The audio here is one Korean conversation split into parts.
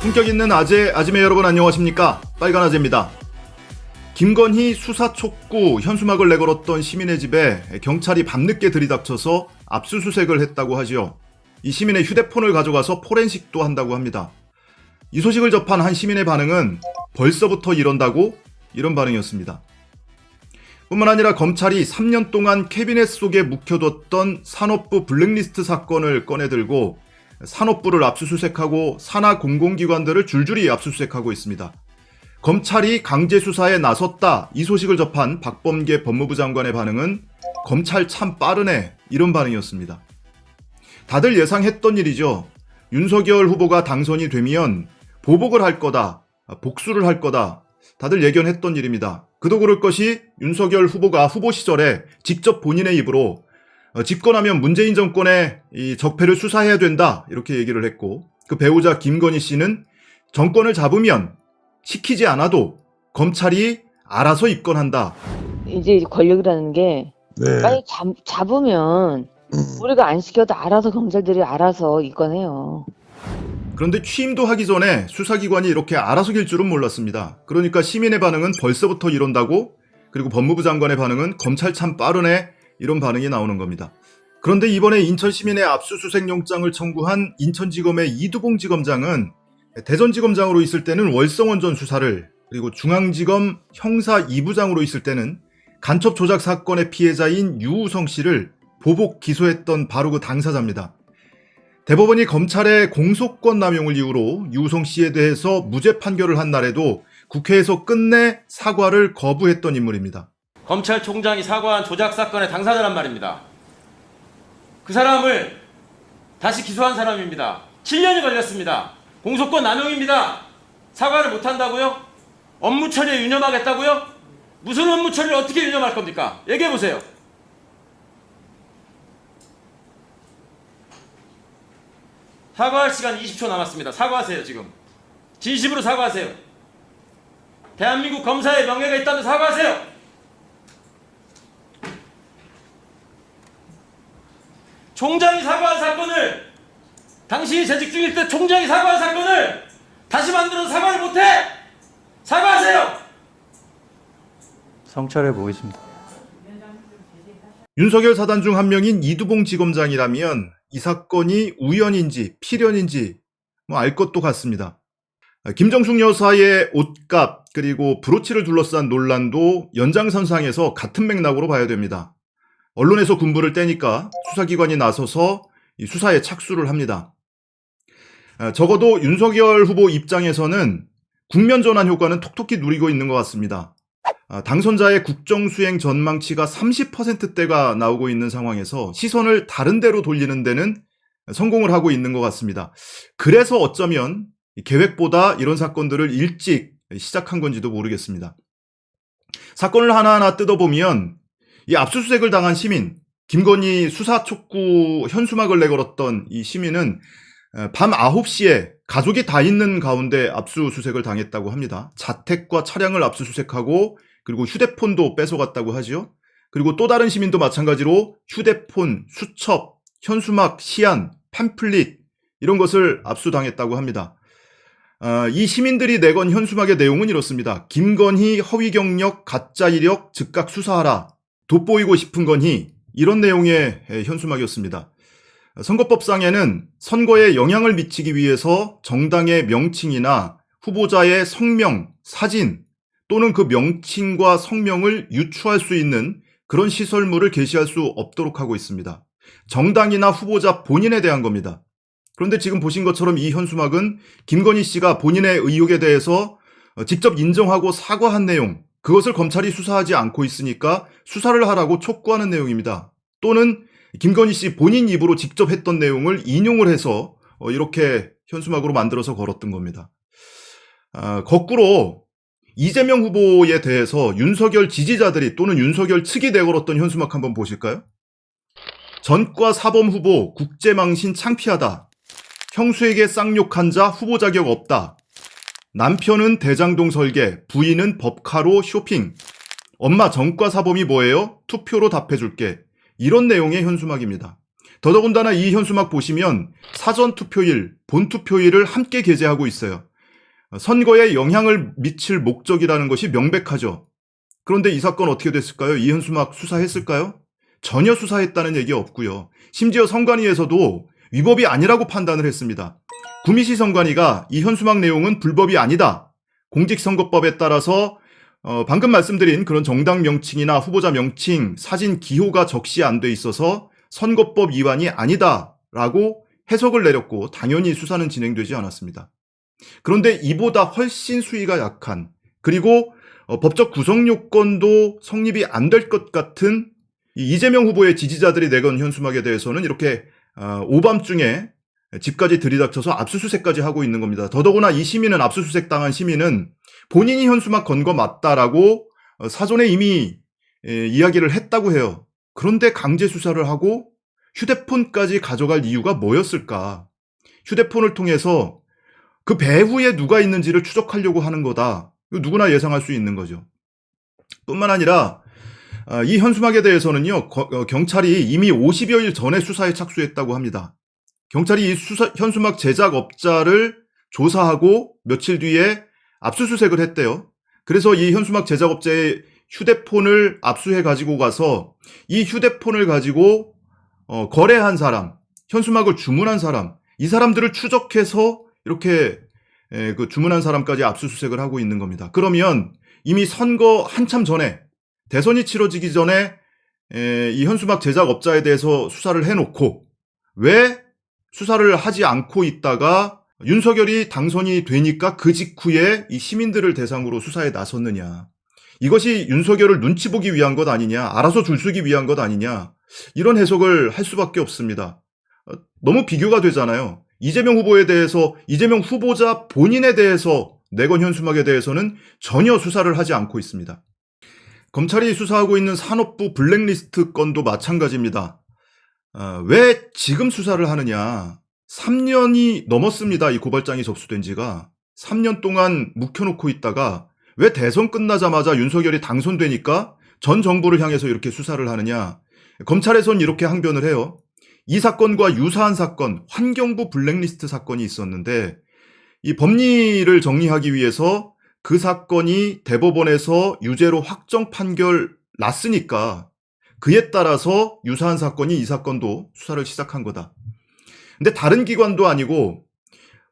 품격 있는 아재, 아지매 여러분 안녕하십니까? 빨간 아재입니다. 김건희 수사 촉구 현수막을 내걸었던 시민의 집에 경찰이 밤늦게 들이닥쳐서 압수수색을 했다고 하지요. 이 시민의 휴대폰을 가져가서 포렌식도 한다고 합니다. 이 소식을 접한 한 시민의 반응은 벌써부터 이런다고? 이런 반응이었습니다. 뿐만 아니라 검찰이 3년 동안 캐비넷 속에 묵혀뒀던 산업부 블랙리스트 사건을 꺼내들고 산업부를 압수수색하고 산하 공공기관들을 줄줄이 압수수색하고 있습니다. 검찰이 강제 수사에 나섰다 이 소식을 접한 박범계 법무부 장관의 반응은 검찰 참 빠르네 이런 반응이었습니다. 다들 예상했던 일이죠. 윤석열 후보가 당선이 되면 보복을 할 거다, 복수를 할 거다. 다들 예견했던 일입니다. 그도 그럴 것이 윤석열 후보가 후보 시절에 직접 본인의 입으로 어, 집권하면 문재인 정권의 이 적폐를 수사해야 된다 이렇게 얘기를 했고 그 배우자 김건희 씨는 정권을 잡으면 시키지 않아도 검찰이 알아서 입건한다. 이제 권력이라는 게 네. 빨리 잡, 잡으면 음. 우리가 안 시켜도 알아서 경찰들이 알아서 입건해요. 그런데 취임도 하기 전에 수사기관이 이렇게 알아서 길 줄은 몰랐습니다. 그러니까 시민의 반응은 벌써부터 이런다고 그리고 법무부 장관의 반응은 검찰 참 빠르네 이런 반응이 나오는 겁니다. 그런데 이번에 인천 시민의 압수수색 영장을 청구한 인천지검의 이두봉 지검장은 대전지검장으로 있을 때는 월성원 전 수사를 그리고 중앙지검 형사 2부장으로 있을 때는 간첩 조작 사건의 피해자인 유우성 씨를 보복 기소했던 바로 그 당사자입니다. 대법원이 검찰의 공소권 남용을 이유로 유우성 씨에 대해서 무죄 판결을 한 날에도 국회에서 끝내 사과를 거부했던 인물입니다. 검찰총장이 사과한 조작 사건의 당사자란 말입니다. 그 사람을 다시 기소한 사람입니다. 7년이 걸렸습니다. 공소권 남용입니다. 사과를 못 한다고요? 업무 처리에 유념하겠다고요? 무슨 업무 처리를 어떻게 유념할 겁니까? 얘기해 보세요. 사과할 시간 20초 남았습니다. 사과하세요, 지금. 진심으로 사과하세요. 대한민국 검사의 명예가 있다면 사과하세요. 총장이 사과한 사건을 당신이 재직 중일 때 총장이 사과한 사건을 다시 만들어서 사과를 못해 사과하세요. 성찰해 보겠습니다. 윤석열 사단 중 한 명인 이두봉 지검장이라면 이 사건이 우연인지 필연인지 뭐 알 것도 같습니다. 김정숙 여사의 옷값 그리고 브로치를 둘러싼 논란도 연장선상에서 같은 맥락으로 봐야 됩니다. 언론에서 군부를 떼니까 수사기관이 나서서 이 수사에 착수를 합니다. 아, 적어도 윤석열 후보 입장에서는 국면 전환 효과는 톡톡히 누리고 있는 것 같습니다. 아, 당선자의 국정수행 전망치가 30%대가 나오고 있는 상황에서 시선을 다른 데로 돌리는 데는 성공을 하고 있는 것 같습니다. 그래서 어쩌면 이 계획보다 이런 사건들을 일찍 시작한 건지도 모르겠습니다. 사건을 하나하나 뜯어보면 이 압수수색을 당한 시민, 김건희 수사 촉구 현수막을 내걸었던 이 시민은 어, 밤 9시에 가족이 다 있는 가운데 압수수색을 당했다고 합니다. 자택과 차량을 압수수색하고 그리고 휴대폰도 뺏어갔다고 하지요. 그리고 또 다른 시민도 마찬가지로 휴대폰, 수첩, 현수막, 시안, 팸플릿 이런 것을 압수당했다고 합니다. 아, 이 시민들이 내건 현수막의 내용은 이렇습니다. 김건희 허위 경력, 가짜 이력 즉각 수사하라. 돋보이고 싶은 건희 이런 내용의 에, 현수막이었습니다. 선거법상에는 선거에 영향을 미치기 위해서 정당의 명칭이나 후보자의 성명, 사진 또는 그 명칭과 성명을 유추할 수 있는 그런 시설물을 게시할 수 없도록 하고 있습니다. 정당이나 후보자 본인에 대한 겁니다. 그런데 지금 보신 것처럼 이 현수막은 김건희 씨가 본인의 의혹에 대해서 어, 직접 인정하고 사과한 내용, 그것을 검찰이 수사하지 않고 있으니까 수사를 하라고 촉구하는 내용입니다. 또는 김건희 씨 본인 입으로 직접 했던 내용을 인용을 해서 어, 이렇게 현수막으로 만들어서 걸었던 겁니다. 아, 거꾸로 이재명 후보에 대해서 윤석열 지지자들이 또는 윤석열 측이 내걸었던 현수막 한번 보실까요? 전과 사범 후보 국제망신 창피하다. 형수에게 쌍욕한 자 후보 자격 없다. 남편은 대장동 설계, 부인은 법카로 쇼핑. 엄마 전과 사범이 뭐예요? 투표로 답해줄게. 이런 내용의 현수막입니다. 더더군다나 이 현수막 보시면 사전 투표일, 본 투표일을 함께 게재하고 있어요. 선거에 영향을 미칠 목적이라는 것이 명백하죠. 그런데 이 사건 어떻게 됐을까요? 이 현수막 수사했을까요? 전혀 수사했다는 얘기 없고요. 심지어 선관위에서도 위법이 아니라고 판단을 했습니다. 구미시 선관위가 이 현수막 내용은 불법이 아니다. 공직선거법에 따라서 어, 방금 말씀드린 그런 정당 명칭이나 후보자 명칭, 사진 기호가 적시 안 돼 있어서 선거법 위반이 아니다라고 해석을 내렸고 당연히 수사는 진행되지 않았습니다. 그런데 이보다 훨씬 수위가 약한 그리고 어, 법적 구성 요건도 성립이 안 될 것 같은 이 이재명 후보의 지지자들이 내건 현수막에 대해서는 이렇게 어, 오밤중에 집까지 들이닥쳐서 압수수색까지 하고 있는 겁니다. 더더구나 이 시민은 압수수색 당한 시민은 본인이 현수막 건 거 맞다라고 어, 사전에 이미 에, 이야기를 했다고 해요. 그런데 강제 수사를 하고 휴대폰까지 가져갈 이유가 뭐였을까? 휴대폰을 통해서 그 배후에 누가 있는지를 추적하려고 하는 거다. 누구나 예상할 수 있는 거죠. 뿐만 아니라 아, 이 현수막에 대해서는요 거- 어, 경찰이 이미 50여일 전에 수사에 착수했다고 합니다. 경찰이 이 수사, 현수막 제작업자를 조사하고 며칠 뒤에 압수수색을 했대요. 그래서 이 현수막 제작업자의 휴대폰을 압수해 가지고 가서 이 휴대폰을 가지고 어, 거래한 사람, 현수막을 주문한 사람, 이 사람들을 추적해서 이렇게 에, 그 주문한 사람까지 압수수색을 하고 있는 겁니다. 그러면 이미 선거 한참 전에 대선이 치러지기 전에 에, 이 현수막 제작업자에 대해서 수사를 해놓고 왜 수사를 하지 않고 있다가 윤석열이 당선이 되니까 그 직후에 이 시민들을 대상으로 수사에 나섰느냐. 이것이 윤석열을 눈치 보기 위한 것 아니냐. 알아서 줄서기 위한 것 아니냐. 이런 해석을 할 수밖에 없습니다. 어, 너무 비교가 되잖아요. 이재명 후보에 대해서 이재명 후보자 본인에 대해서 내건 현수막에 대해서는 전혀 수사를 하지 않고 있습니다. 검찰이 수사하고 있는 산업부 블랙리스트 건도 마찬가지입니다. 아, 왜 지금 수사를 하느냐? 3년이 넘었습니다. 이 고발장이 접수된 지가. 3년 동안 묵혀놓고 있다가 왜 대선 끝나자마자 윤석열이 당선되니까 전 정부를 향해서 이렇게 수사를 하느냐? 검찰에선 이렇게 항변을 해요. 이 사건과 유사한 사건, 환경부 블랙리스트 사건이 있었는데 이 법리를 정리하기 위해서 그 사건이 대법원에서 유죄로 확정 판결 났으니까 그에 따라서 유사한 사건이 이 사건도 수사를 시작한 거다. 근데 다른 기관도 아니고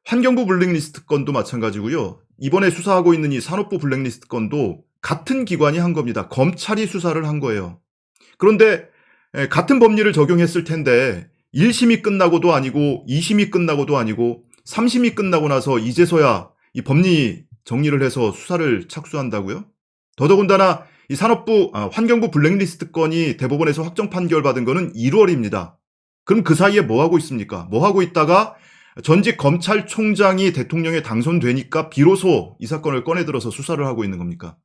환경부 블랙리스트 건도 마찬가지고요. 이번에 수사하고 있는 이 산업부 블랙리스트 건도 같은 기관이 한 겁니다. 검찰이 수사를 한 거예요. 그런데 에, 같은 법리를 적용했을 텐데 1심이 끝나고도 아니고 2심이 끝나고도 아니고 3심이 끝나고 나서 이제서야 이 법리 정리를 해서 수사를 착수한다고요? 더더군다나 이 산업부 아, 환경부 블랙리스트 건이 대법원에서 확정 판결 받은 거는 1월입니다. 그럼 그 사이에 뭐 하고 있습니까? 뭐 하고 있다가 전직 검찰총장이 대통령에 당선되니까 비로소 이 사건을 꺼내 들어서 수사를 하고 있는 겁니까?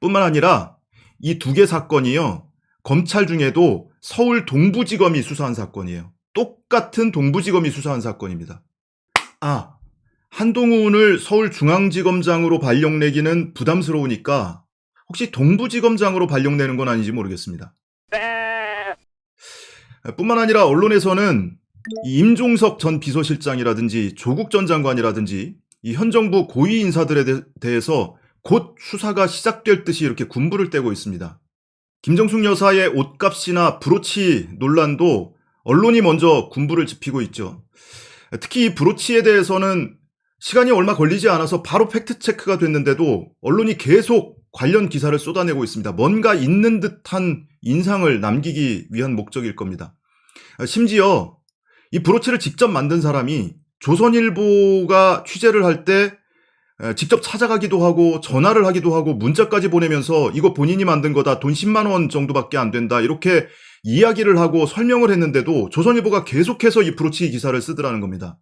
뿐만 아니라 이 두 개 사건이요. 검찰 중에도 서울 동부지검이 수사한 사건이에요. 똑같은 동부지검이 수사한 사건입니다. 아, 한동훈을 서울중앙지검장으로 발령내기는 부담스러우니까 혹시 동부지검장으로 발령내는 건 아닌지 모르겠습니다. 뿐만 아니라 언론에서는 이 임종석 전 비서실장이라든지 조국 전 장관이라든지 이현 정부 고위 인사들에 대- 대해서 곧 수사가 시작될 듯이 이렇게 군부를 떼고 있습니다. 김정숙 여사의 옷값이나 브로치 논란도 언론이 먼저 군부를 지피고 있죠. 특히 이 브로치에 대해서는 시간이 얼마 걸리지 않아서 바로 팩트체크가 됐는데도 언론이 계속 관련 기사를 쏟아내고 있습니다. 뭔가 있는 듯한 인상을 남기기 위한 목적일 겁니다. 심지어 이 브로치를 직접 만든 사람이 조선일보가 취재를 할 때 직접 찾아가기도 하고 전화를 하기도 하고 문자까지 보내면서 이거 본인이 만든 거다 돈 10만 원 정도밖에 안 된다 이렇게 이야기를 하고 설명을 했는데도 조선일보가 계속해서 이 브로치 기사를 쓰더라는 겁니다.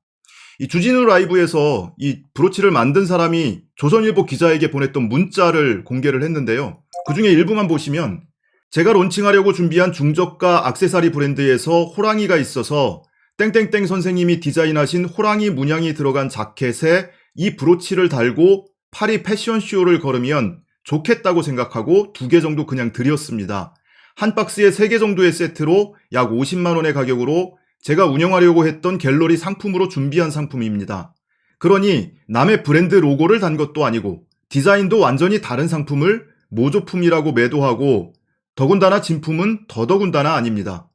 이 주진우 라이브에서 이 브로치를 만든 사람이 조선일보 기자에게 보냈던 문자를 공개를 했는데요. 그 중에 일부만 보시면 제가 론칭하려고 준비한 중저가 악세사리 브랜드에서 호랑이가 있어서 땡땡땡 선생님이 디자인하신 호랑이 문양이 들어간 자켓에 이 브로치를 달고 파리 패션쇼를 걸으면 좋겠다고 생각하고 두 개 정도 그냥 드렸습니다. 한 박스에 세 개 정도의 세트로 약 50만 원의 가격으로 제가 운영하려고 했던 갤러리 상품으로 준비한 상품입니다. 그러니 남의 브랜드 로고를 단 것도 아니고 디자인도 완전히 다른 상품을 모조품이라고 매도하고 더군다나 진품은 더더군다나 아닙니다.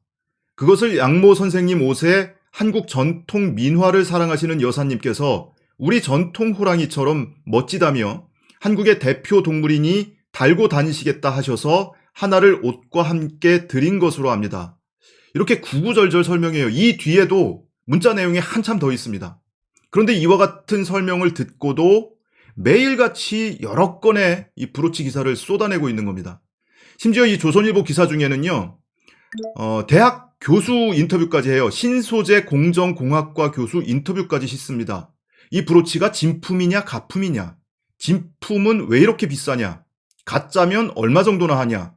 그것을 양모 선생님 옷에 한국 전통 민화를 사랑하시는 여사님께서 우리 전통 호랑이처럼 멋지다며 한국의 대표 동물이니 달고 다니시겠다 하셔서 하나를 옷과 함께 드린 것으로 압니다. 이렇게 구구절절 설명해요. 이 뒤에도 문자 내용이 한참 더 있습니다. 그런데 이와 같은 설명을 듣고도 매일같이 여러 건의 이 브로치 기사를 쏟아내고 있는 겁니다. 심지어 이 조선일보 기사 중에는요, 어, 대학 교수 인터뷰까지 해요. 신소재 공정공학과 교수 인터뷰까지 싣습니다. 이 브로치가 진품이냐 가품이냐, 진품은 왜 이렇게 비싸냐, 가짜면 얼마 정도나 하냐,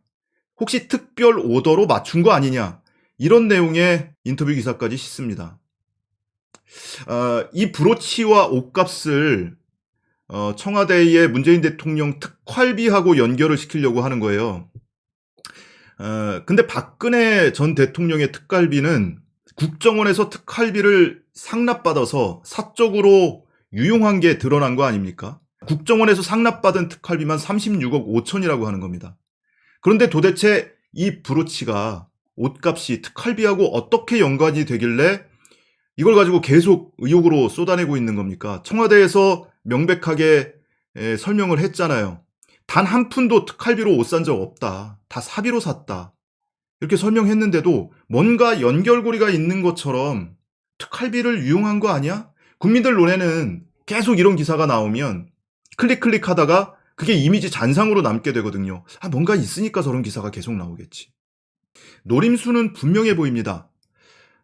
혹시 특별 오더로 맞춘 거 아니냐, 이런 내용의 인터뷰 기사까지 싣습니다. 어, 이 브로치와 옷값을 어, 청와대의 문재인 대통령 특활비하고 연결을 시키려고 하는 거예요. 어, 근데 박근혜 전 대통령의 특활비는 국정원에서 특활비를 상납받아서 사적으로 유용한 게 드러난 거 아닙니까? 국정원에서 상납받은 특활비만 36억 5천이라고 하는 겁니다. 그런데 도대체 이 브로치가 옷값이 특활비하고 어떻게 연관이 되길래 이걸 가지고 계속 의혹으로 쏟아내고 있는 겁니까? 청와대에서 명백하게 에, 설명을 했잖아요. 단 한 푼도 특활비로 옷 산 적 없다. 다 사비로 샀다. 이렇게 설명했는데도 뭔가 연결고리가 있는 것처럼 특활비를 유용한 거 아니야? 국민들 눈에는 계속 이런 기사가 나오면 클릭 클릭 하다가 그게 이미지 잔상으로 남게 되거든요. 아, 뭔가 있으니까 저런 기사가 계속 나오겠지. 노림수는 분명해 보입니다.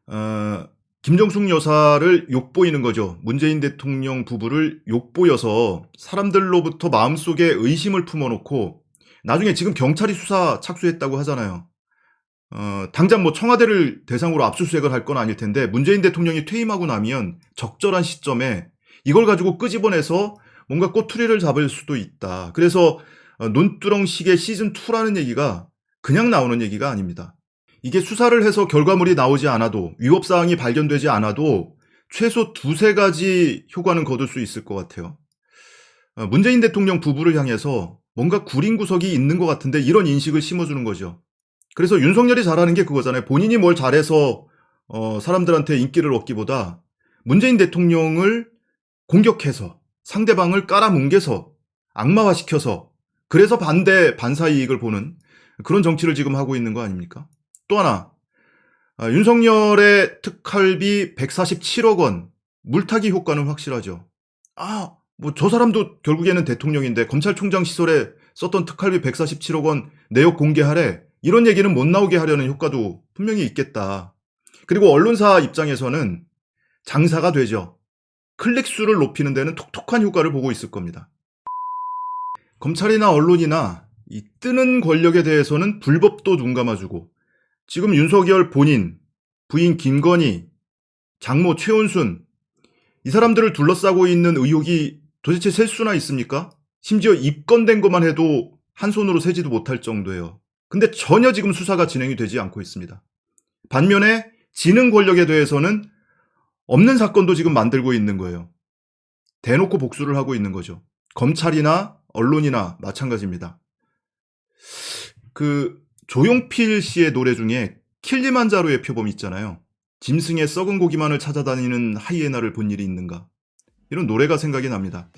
어, 김정숙 여사를 욕보이는 거죠. 문재인 대통령 부부를 욕보여서 사람들로부터 마음속에 의심을 품어놓고 나중에 지금 경찰이 수사 착수했다고 하잖아요. 어, 당장 뭐 청와대를 대상으로 압수수색을 할 건 아닐 텐데 문재인 대통령이 퇴임하고 나면 적절한 시점에 이걸 가지고 끄집어내서 뭔가 꼬투리를 잡을 수도 있다. 그래서 어, 논두렁식의 시즌2라는 얘기가 그냥 나오는 얘기가 아닙니다. 이게 수사를 해서 결과물이 나오지 않아도 위법사항이 발견되지 않아도 최소 두세 가지 효과는 거둘 수 있을 것 같아요. 어, 문재인 대통령 부부를 향해서 뭔가 구린 구석이 있는 것 같은데 이런 인식을 심어주는 거죠. 그래서 윤석열이 잘하는 게 그거잖아요. 본인이 뭘 잘해서 어, 사람들한테 인기를 얻기보다 문재인 대통령을 공격해서 상대방을 깔아뭉개서 악마화시켜서 그래서 반대 반사 이익을 보는 그런 정치를 지금 하고 있는 거 아닙니까? 또 하나 아, 윤석열의 특활비 147억 원 물타기 효과는 확실하죠. 아, 뭐 저 사람도 결국에는 대통령인데 검찰총장 시설에 썼던 특활비 147억 원 내역 공개하래. 이런 얘기는 못 나오게 하려는 효과도 분명히 있겠다. 그리고 언론사 입장에서는 장사가 되죠. 클릭 수를 높이는 데는 톡톡한 효과를 보고 있을 겁니다. 검찰이나 언론이나 이 뜨는 권력에 대해서는 불법도 눈 감아주고 지금 윤석열 본인, 부인 김건희, 장모 최은순 이 사람들을 둘러싸고 있는 의혹이 도대체 셀 수나 있습니까? 심지어 입건된 것만 해도 한 손으로 세지도 못할 정도예요. 근데 전혀 지금 수사가 진행이 되지 않고 있습니다. 반면에 지능 권력에 대해서는 없는 사건도 지금 만들고 있는 거예요. 대놓고 복수를 하고 있는 거죠. 검찰이나 언론이나 마찬가지입니다. 그 조용필 씨의 노래 중에 킬리만자로의 표범 있잖아요. 짐승의 썩은 고기만을 찾아다니는 하이에나를 본 일이 있는가? 이런 노래가 생각이 납니다.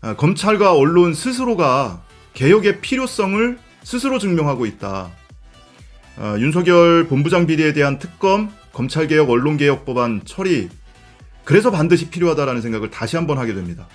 아, 검찰과 언론 스스로가 개혁의 필요성을 스스로 증명하고 있다. 아, 윤석열 본부장 비리에 대한 특검, 검찰개혁, 언론개혁 법안 처리, 그래서 반드시 필요하다라는 생각을 다시 한번 하게 됩니다.